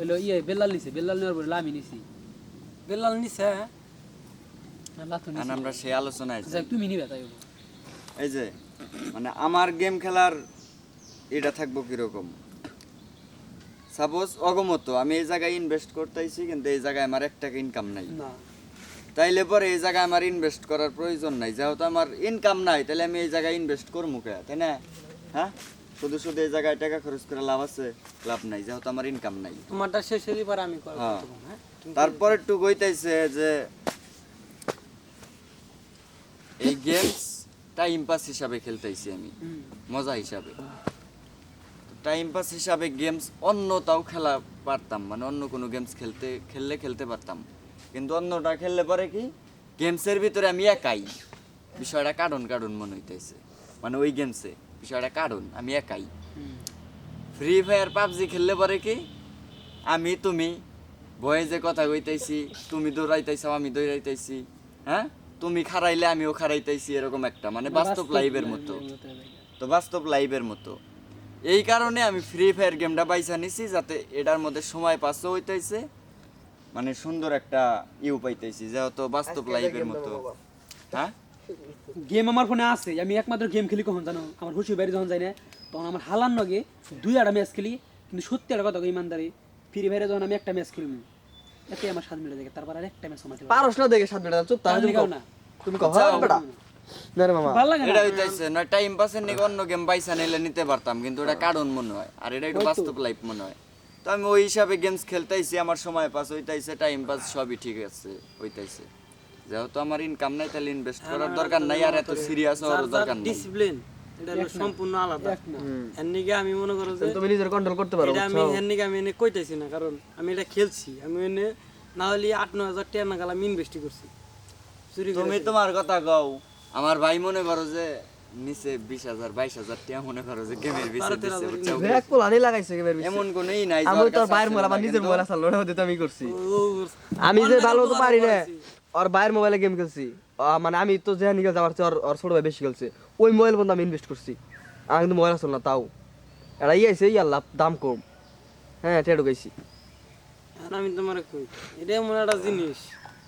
হইল ইয়ে বেল্লাল নিছে বেল্লাল নেওয়ার পরে লামি নিছি বেলাল নিছে না লাথু আর নিছি আমরা সেই আলোচনায় তুমি নিবে তাই এই যে মানে আমার গেম খেলার এটা থাকব কীরকম সাপোজ অগমত আমি এই জায়গায় ইনভেস্ট করতেছি কিন্তু এই জায়গায় আমার এক টাকা ইনকাম নাই তাইলে পরে এই জায়গায় আমার ইনভেস্ট করার প্রয়োজন নাই যেহেতু আমার ইনকাম নাই তাহলে আমি এই জায়গায় ইনভেস্ট করব কে তাই না হ্যাঁ শুধু শুধু এই জায়গায় টাকা খরচ করে লাভ আছে লাভ নাই যেহেতু আমার ইনকাম নাই। তোমারটা শেষ হলে পরে আমি করব হ্যাঁ। হ্যাঁ? তারপরে একটু কইতাইছে যে এই গেমস টাইম পাস হিসাবে খেলতেছি আমি। মজা হিসাবে। টাইম পাস হিসাবে গেমস অন্যটাও খেলা পারতাম মানে অন্য কোনো গেমস খেলতে খেললে খেলতে পারতাম। কিন্তু অন্যটা খেললে পরে কি গেমসের ভিতরে আমি একাই। বিষয়টা কারণ কারণ মনে হইতেছে মানে ওই গেমসে বিষয়টা কারণ আমি একাই। ফ্রি ফায়ার পাবজি খেললে পরে কি? আমি তুমি ভয়ে যে কথা কইতাইছি তুমি দৌড়াইতেছ আমি দৌড়াইতেছি হ্যাঁ? তুমি খারাইলে আমিও খারাইতাইছি এরকম একটা মানে বাস্তব লাইভের মতো। তো বাস্তব লাইভের মতো। এই কারণে আমি ফ্রি ফায়ার গেমটা বাইসা নিছি যাতে এটার মধ্যে সময় পাসও হইতেছে মানে সুন্দর একটা ইউ পাইতেছি যেহেতু বাস্তব লাইভের মতো। হ্যাঁ? গেম আমার ফোনে আছে আমি একমাত্র গেম খেলি কখন জানো? আমার হুশি বাড়ি যখন যাই না তখন আমার হালার নগে দুই আড়া ম্যাচ খেলি কিন্তু সত্যি একটা কথা ইমানদারি ফ্রি ফায়ারে যখন আমি একটা ম্যাচ খেলব এতে আমার স্বাদ মিলে যায় তারপর আর একটা ম্যাচ আমার পারস না দেখে সাত মিনিট চুপ তাহলে তুমি না তুমি কহ হ্যাঁ বেটা। না রে মামা। ভালো লাগে না? এটা হইতাছে না টাইম পাসের নিকে অন্য গেম বাইসা নিলে নিতে পারতাম কিন্তু এটা কারণ মনে হয় আর এটা একটু বাস্তব লাইফ মনে হয়। তো আমি ওই হিসাবে গেমস খেলতেইছি আমার সময় পাস হইতাইছে টাইম পাস সবই ঠিক আছে হইতাইছে। যেহেতু আমার ইনকাম নাই তাহলে ইনভেস্ট করার দরকার নাই আর এত সিরিয়াস হওয়ার দরকার নাই। ডিসিপ্লিন এটা সম্পূর্ণ আলাদা। এর নিগে আমি মনে করো যে তুমি নিজের কন্ট্রোল করতে পারো এটা আমি এর নিগে আমি এনে কইতাছি না কারণ আমি এটা খেলছি। আমি এনে না হলে আট নয় হাজার টাকা নাগাল আমি ইনভেস্ট করছি। চুরি করে তুমি তোমার কথা কও আমার ভাই মনে করো যে নিচে বিশ হাজার বাইশ হাজার টাকা মনে করো যে গেমের বুঝছ? ব্যাগ পোলানি লাগাইছে গেমের এমন কোনই নাই আমি তোর বাইরের আছে আমার নিজের আছে লোড়া হতে আমি করছি। আমি যে ভালো তো পারি না। ওর বাইরের মোবাইলে গেম খেলছি। মানে আমি তো যে নিয়ে চেয়ে ওর- ওর ছোট ভাই বেশি খেলছে। ওই মোবাইল পর্যন্ত আমি ইনভেস্ট করছি। আমার কিন্তু মোবাইল আসল না, তাও। এটা ইয়ে আছে ইয়ার লাভ দাম কম। হ্যাঁ টেডো গেছি আমি তোমার এটাই মনে একটা জিনিস।